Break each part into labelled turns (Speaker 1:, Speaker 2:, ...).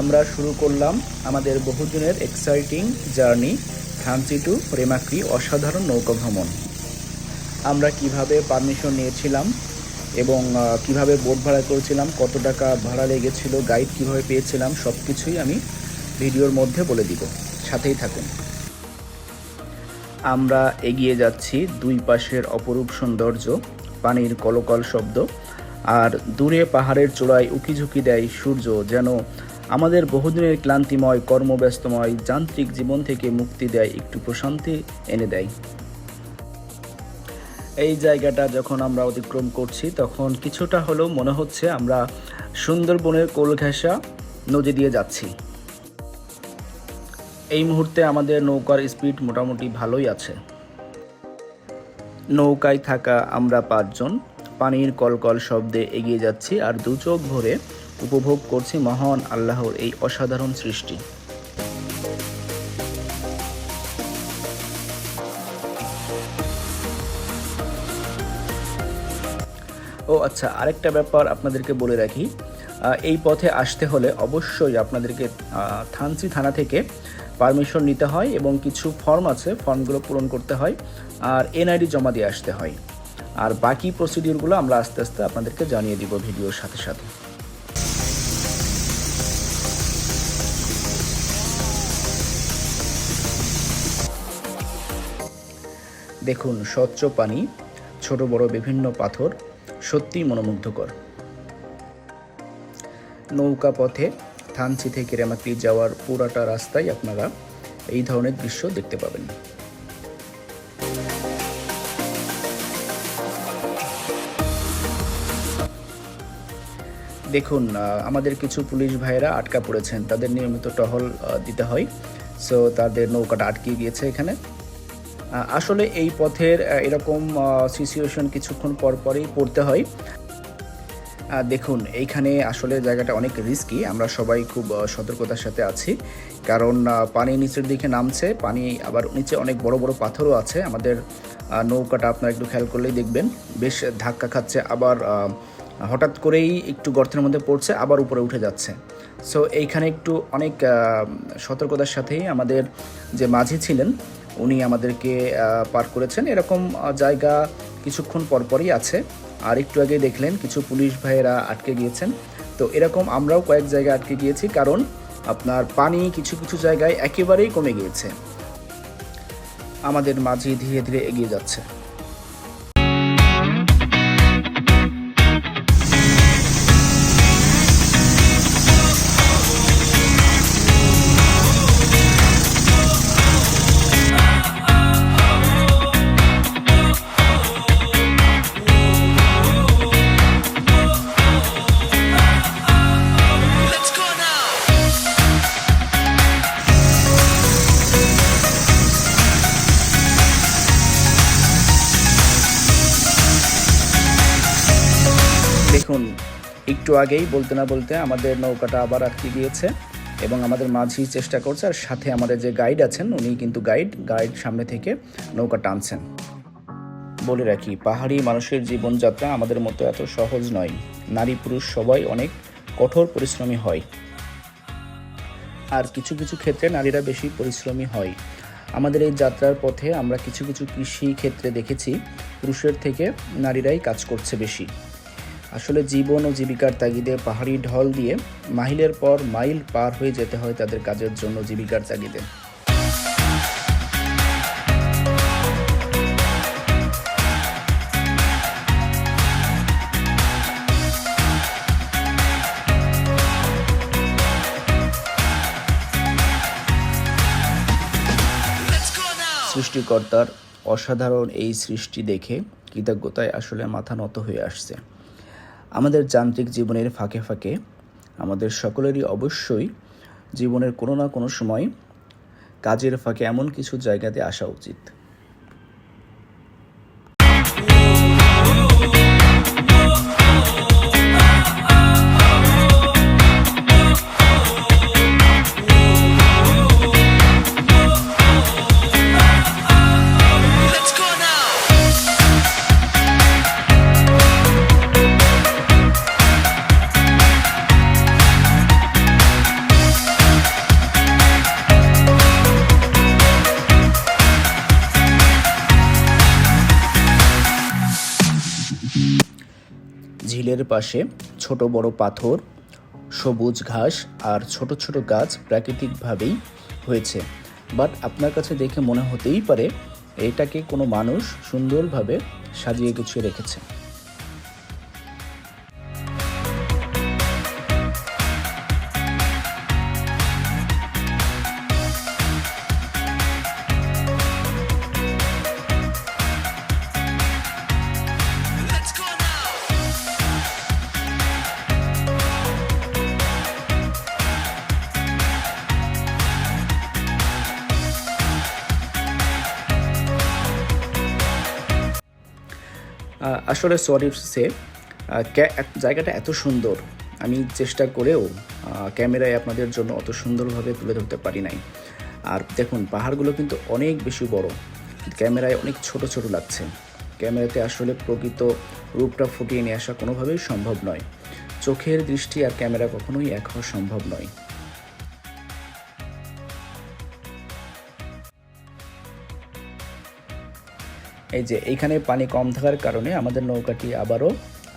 Speaker 1: আমরা শুরু করলাম আমাদের বহুদিনের exciting journey Thanchi to Remakri অসাধারণ নৌকা ভ্রমণ। আমরা কীভাবে পারমিশন নিয়েছিলাম এবং কীভাবে বোট ভাড়া করেছিলাম, কত টাকা ভাড়া লেগেছিল গাইড কীভাবে পেয়েছিলাম সব কিছুই আমি ভিডিওর মধ্যে বলে দিব। সাথেই থাকুন। আমরা এগিয়ে যাচ্ছি দুই পাশের অপরূপ সৌন্দর্য, পানির কলকল শব্দ, আর দূরে পাহাড়ের চূড়ায় উকিঝুঁকি দেয় সূর্য যেন আমাদের বহুদিনের ক্লান্তিময়, কর্মব্যস্তময়, যান্ত্রিক জীবন থেকে মুক্তি দেয়, একটু প্রশান্তি এনে দেয়। এই জায়গাটা যখন আমরা অতিক্রম করছি, তখন কিছুটা হলেও মনে হচ্ছে আমরা সুন্দরবনের কোল ঘেঁষা নদী দিয়ে যাচ্ছি। এই মুহূর্তে আমাদের নৌকার স্পিড মোটামুটি ভালোই আছে। নৌকায় থাকা আমরা পাঁচজন, পানির কলকল শব্দে এগিয়ে যাচ্ছি আর দু চোখ ভরে উপভোগ করছি মহান আল্লাহর এই অসাধারণ সৃষ্টি। ও আচ্ছা আরেকটা ব্যাপার আপনাদেরকে বলে রাখি এই পথে আসতে হলে অবশ্যই আপনাদেরকে থানচি থানা থেকে পারমিশন নিতে হয় এবং কিছু ফর্ম আছে, ফর্মগুলো পূরণ করতে হয় আর এনআইডি জমা দিয়ে আসতে হয়। আর বাকি প্রসিডিউরগুলো আমরা আস্তে আস্তে আপনাদেরকে জানিয়ে দিব ভিডিওর সাথে সাথে। দেখুন, স্বচ্ছ পানি, ছোট, বড় বিভিন্ন পাথর সত্যিই মনোমুগ্ধকর। নৌকা পথে থানচি থেকে রেমাক্রি যাওয়ার পুরাটা রাস্তায় আপনারা এই ধরনের দৃশ্য দেখতে পাবেন। দেখুন আমাদের কিছু পুলিশ ভাইয়েরা আটকা পড়েছেন। তাদের নিয়মিত টহল দিতে হয়। সো তাদের নৌকাটা আটকে গিয়েছে এখানে। আসলে এই পথের এরকম সিচুয়েশন কিছুক্ষণ পর পরই পড়তে হয়। দেখুন, এইখানে আসলে জায়গাটা অনেক রিস্কি আমরা সবাই খুব সতর্কতার সাথে আছি। কারণ পানি নিচের দিকে নামছে, পানি আবার নিচে অনেক বড় বড় পাথরও আছে। আমাদের নৌকাটা আপনারা একটু খেয়াল করলেই দেখবেন। বেশ ধাক্কা খাচ্ছে, আবার হঠাৎ করেই একটু গর্তের মধ্যে পড়ছে, আবার উপরে উঠে যাচ্ছে। সো এইখানে একটু অনেক সতর্কতার সাথেই আমাদের যে মাঝি ছিলেন উনি আমাদেরকে পার করেছেন। এরকম জায়গা কিছুক্ষণ পরপরই আছে। আর একটু আগে দেখলেন, কিছু পুলিশ ভাইয়েরা আটকে গিয়েছেন। তো এরকম আমরাও কয়েক জায়গায় আটকে গিয়েছি, কারণ আপনার পানি কিছু কিছু জায়গায় একেবারেই কমে গিয়েছে। আমাদের মাঝি ধীরে ধীরে এগিয়ে যাচ্ছে। দেখুন, একটু আগেই বলতে না বলতে আমাদের নৌকাটা আবার আটকে গিয়েছে এবং আমাদের মাঝি চেষ্টা করছে আর সাথে আমাদের যে গাইড আছেন, উনি কিন্তু গাইড গাইড সামনে থেকে নৌকা টানছেন। বলে রাখি, পাহাড়ি মানুষের জীবনযাত্রা আমাদের মতো এত সহজ নয়। নারী পুরুষ সবাই অনেক কঠোর পরিশ্রমী হয়। আর কিছু কিছু ক্ষেত্রে নারীরা বেশি পরিশ্রমী হয়। আমাদের এই যাত্রার পথে আমরা কিছু কিছু কৃষি ক্ষেত্রে দেখেছি, পুরুষের থেকে নারীরাই কাজ করছে বেশি। আসলে জীবন ও জীবিকার তাগিদে পাহাড়ি ঢল দিয়ে মাইলের পর মাইল পার হয়ে যেতে হয় তাদের কাজের জন্য জীবিকার তাগিদে. সৃষ্টিকর্তার অসাধারণ এই সৃষ্টি দেখে কৃতজ্ঞতায় আসলে মাথা নত হয়ে আসছে আমাদের যান্ত্রিক জীবনের ফাঁকে ফাঁকে আমাদের সকলেরই অবশ্যই জীবনের কোনো না কোনো সময় কাজের ফাঁকে এমন কিছু জায়গাতে আসা উচিত। ঝিলের পাশে ছোট বড় পাথর, সবুজ ঘাস আর ছোট ছোট গাছ প্রাকৃতিকভাবেই হয়েছে। বাট আপনার কাছে দেখে মনে হতেই পারে, এটাকে কোনো মানুষ সুন্দরভাবে সাজিয়ে গুছিয়ে রেখেছে। আসলে সরি সে জায়গাটা এত সুন্দর, আমি চেষ্টা করেও ক্যামেরায় আপনাদের জন্য অত সুন্দরভাবে তুলে ধরতে পারি নাই। আর দেখুন, পাহাড়গুলো কিন্তু অনেক বেশি বড়, ক্যামেরায় অনেক ছোট ছোট লাগছে। ক্যামেরাতে আসলে প্রকৃত রূপটা ফুটিয়ে নিয়ে আসা কোনোভাবেই সম্ভব নয়। চোখের দৃষ্টি আর ক্যামেরা কখনোই এক হওয়া সম্ভব নয়। এই যে এইখানে পানি কম থাকার কারণে আমাদের নৌকাটি আবারও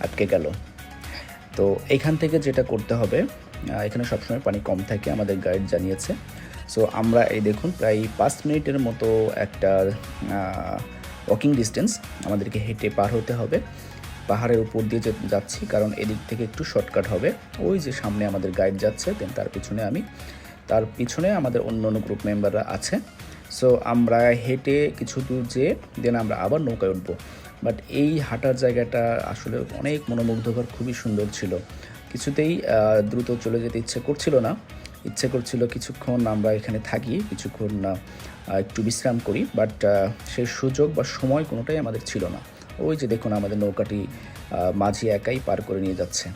Speaker 1: আটকে গেল। তো এইখান থেকে যেটা করতে হবে এখানে সবসময় পানি কম থাকে আমাদের গাইড জানিয়েছে। সো আমরা এই দেখুন প্রায় পাঁচ মিনিটের মতো একটা ওয়াকিং ডিস্টেন্স আমাদেরকে হেঁটে পার হতে হবে। পাহাড়ের উপর দিয়ে যে যাচ্ছি, কারণ এদিক থেকে একটু শর্টকাট হবে। ওই যে সামনে আমাদের গাইড যাচ্ছে দেন তার পিছনে আমি। তার পিছনে আমাদের অন্য অন্য গ্রুপ মেম্বাররা আছে। সো আমরা হেঁটে কিছু দূর যেয়ে দেন আমরা আবার নৌকায় উঠবো। বাট এই হাঁটার জায়গাটা আসলে অনেক মনোমুগ্ধকর, খুবই সুন্দর ছিল। কিছুতেই দ্রুত চলে যেতে ইচ্ছে করছিল না। ইচ্ছে করছিল কিছুক্ষণ আমরা এখানে থাকি, কিছুক্ষণ একটু বিশ্রাম করি। বাট সেই সুযোগ বা সময় কোনোটাই আমাদের ছিল না। ওই যে দেখুন আমাদের নৌকাটি মাঝি একাই পার করে নিয়ে যাচ্ছে।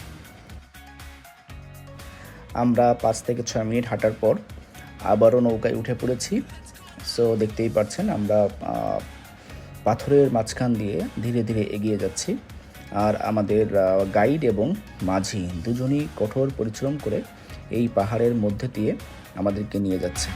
Speaker 1: আমরা পাঁচ থেকে ছয় মিনিট হাঁটার পর আবারও নৌকায় উঠে পড়েছি। সো দেখতেই পাচ্ছেন, আমরা পাথরের মাঝখান দিয়ে ধীরে ধীরে এগিয়ে যাচ্ছি। আর আমাদের গাইড এবং মাঝি দুজনই কঠোর পরিশ্রম করে এই পাহাড়ের মধ্যে দিয়ে আমাদেরকে নিয়ে যাচ্ছে।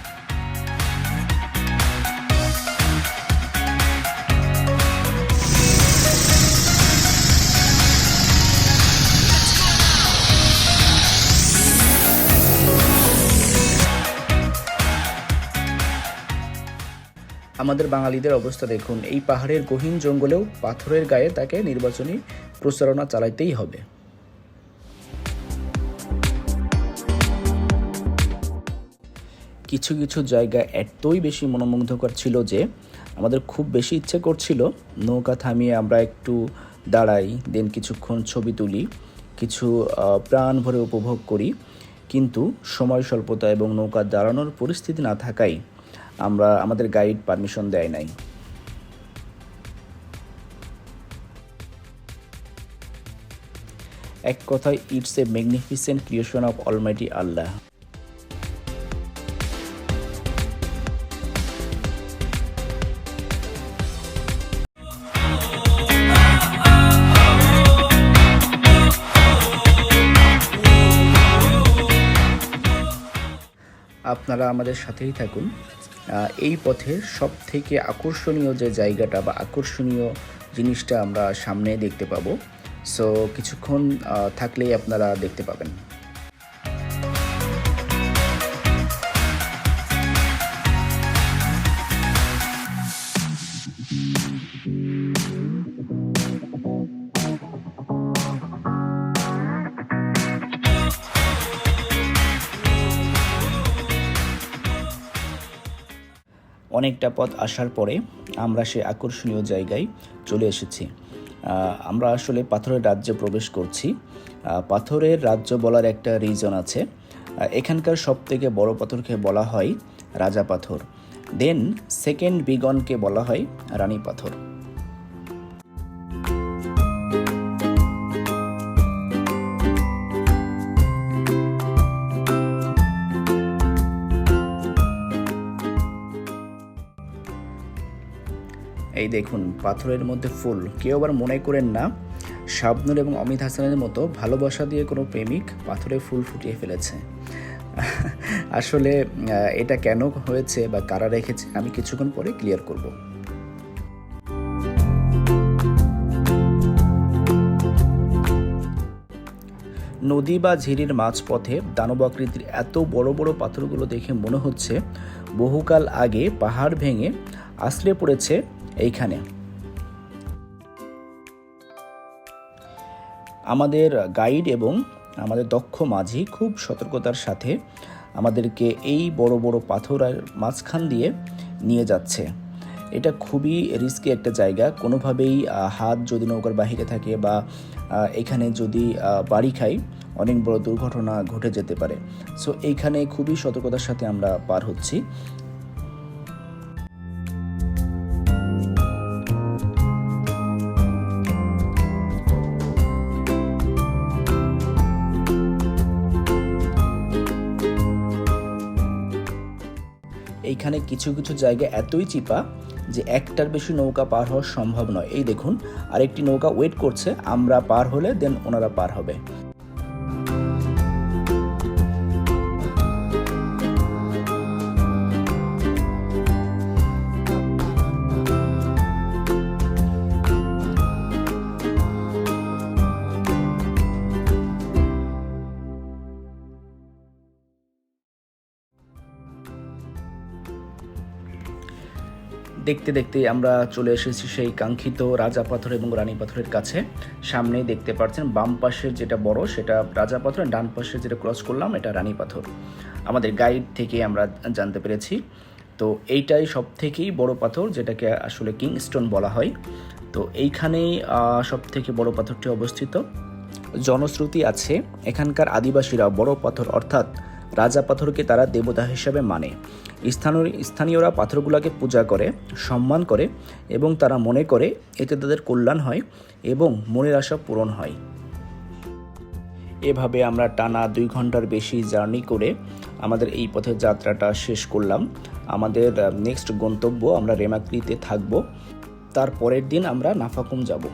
Speaker 1: আমাদের বাঙালিদের অবস্থা দেখুন। এই পাহাড়ের গহীন জঙ্গলেও পাথরের গায়ে তাকে নির্বাচনী প্রচারণা চালাইতেই হবে। কিছু কিছু জায়গা এতই বেশি মনোমুগ্ধকর ছিল যে আমাদের খুব বেশি ইচ্ছে করছিল নৌকা থামিয়ে আমরা একটু দাঁড়াই, দেন কিছুক্ষণ ছবি তুলি, কিছু প্রাণ ভরে উপভোগ করি। কিন্তু সময় স্বল্পতা এবং নৌকা দাঁড়ানোর পরিস্থিতি না থাকায় আমরা আমাদের গাইড পারমিশন দেয় নাই। এক কথায় it's a magnificent creation of almighty Allah আপনারা আমাদের সাথেই থাকুন। এই পথের সব থেকে আকর্ষণীয় যে জায়গাটা বা আকর্ষণীয় জিনিসটা আমরা সামনে দেখতে পাবো। সো কিছুক্ষণ থাকলেই আপনারা দেখতে পাবেন। অনেকটা পথ আসার পরে আমরা সে আকর্ষণীয় জায়গায় চলে এসেছি। আমরা আসলে পাথরের রাজ্যে প্রবেশ করছি। পাথরের রাজ্য বলার একটা রিজন আছে। এখানকার সব থেকে বড়ো পাথরকে বলা হয় রাজা পাথর। দেন সেকেন্ড বিগনকে বলা হয় রানী পাথর। এই দেখুন, পাথরের মধ্যে ফুল। কেউ আবার মনে করেন না, শাবনুর এবং অমিত হাসানের মতো ভালোবাসা দিয়ে কোনো প্রেমিক পাথরে ফুল ফুটিয়ে ফেলেছে। আসলে এটা কেন হয়েছে বা কারা রেখেছে আমি কিছুক্ষণ পরে ক্লিয়ার করব। নদী বা ঝিরির মাঝপথে দানব আকৃতির এত বড় বড় পাথরগুলো দেখে মনে হচ্ছে, বহুকাল আগে পাহাড় ভেঙে আশ্রে পড়েছে এইখানে। আমাদের গাইড এবং আমাদের দক্ষ মাঝি খুব সতর্কতার সাথে আমাদেরকে এই বড় বড় পাথরের মাঝখান দিয়ে নিয়ে যাচ্ছে। এটা খুবই রিস্কি একটা জায়গা। কোনোভাবেই হাত যদি নৌকার বাহিরে থাকে বা এখানে যদি বাড়ি খাই, অনেক বড় দুর্ঘটনা ঘটে যেতে পারে। সো এইখানে খুবই সতর্কতার সাথে আমরা পার হচ্ছি। এইখানে কিছু কিছু জায়গা এতই চিপা যে একটার বেশি নৌকা পার হওয়া সম্ভব নয়। এই দেখুন, আরেকটি নৌকা ওয়েট করছে, আমরা পার হলে দেন ওনারা পার হবে। দেখতে দেখতে আমরা চলে এসেছি সেই কাঙ্ক্ষিত রাজা পাথর এবং রানী পাথরের কাছে। সামনেই দেখতে পাচ্ছেন বাম পাশের যেটা বড় সেটা রাজা পাথর ডান পাশে যেটা ক্রস করলাম এটা রানী পাথর। আমাদের গাইড থেকে আমরা জানতে পেরেছি। তো এইটাই সব থেকেই বড় পাথর, যেটাকে আসলে কিং স্টোন বলা হয়। তো এইখানেই সব থেকে বড় পাথরটি অবস্থিত। জনশ্রুতি আছে, এখানকার আদিবাসীরা বড় পাথর, অর্থাৎ রাজা পাথরকে তারা দেবতা হিসেবে মানে। স্থানীয় স্থানীয়রা পাথরগুলোকে পূজা করে, সম্মান করে এবং তারা মনে করে এতে তাদের কল্যাণ হয় এবং মনের আশা পূরণ হয়। এভাবে আমরা টানা দুই ঘণ্টার বেশি জার্নি করে আমাদের এই পথের যাত্রাটা শেষ করলাম। আমাদের নেক্সট গন্তব্য আমরা রেমাক্রিতে থাকব। তার পরের দিন আমরা নাফাকুম যাব।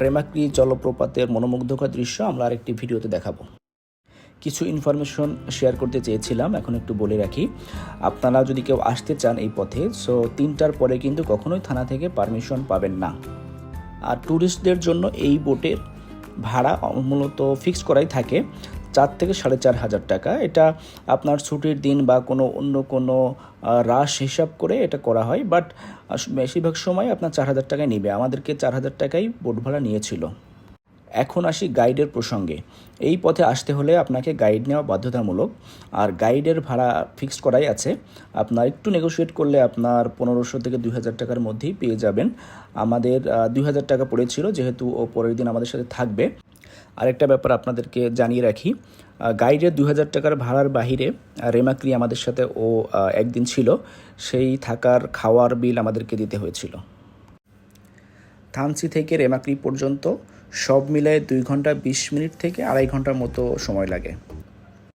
Speaker 1: রেমাক্রি জলপ্রপাতের মনোমুগ্ধকর দৃশ্য আমরা আরেকটি ভিডিওতে দেখাবো। কিছু ইনফরমেশন শেয়ার করতে চেয়েছিলাম, এখন একটু বলে রাখি। আপনারা যদি কেউ আসতে চান এই পথে সো তিনটার পরে কিন্তু কখনোই থানা থেকে পারমিশন পাবেন না। আর ট্যুরিস্টদের জন্য এই বোটের ভাড়া মূলত ফিক্স করাই থাকে, চার থেকে সাড়ে চার হাজার টাকা। এটা আপনার ছুটির দিন বা কোনো অন্য কোনো রাশ হিসাব করে এটা করা হয় বাট বেশিরভাগ সময় আপনার চার হাজার টাকায় নেবে। আমাদেরকে চার হাজার টাকাই বোট ভাড়া নিয়েছিল। এখন আসি গাইডের প্রসঙ্গে। এই পথে আসতে হলে আপনাকে গাইড নেওয়া বাধ্যতামূলক। আর গাইডের ভাড়া ফিক্সড করাই আছে। আপনার একটু নেগোশিয়েট করলে আপনার পনেরোশো থেকে দুই হাজার টাকার মধ্যেই পেয়ে যাবেন। আমাদের দুই হাজার টাকা পড়েছিল, যেহেতু ও পরের দিন আমাদের সাথে থাকবে। আরেকটা ব্যাপার আপনাদেরকে জানিয়ে রাখি গাইডের দু হাজার টাকার ভাড়ার বাহিরে রেমাক্রি আমাদের সাথে ও একদিন ছিল। সেই থাকার খাওয়ার বিল আমাদেরকে দিতে হয়েছিল। থানসি থেকে রেমাক্রি পর্যন্ত সব মিলায় দুই ঘণ্টা বিশ মিনিট থেকে আড়াই ঘণ্টার মতো সময় লাগে।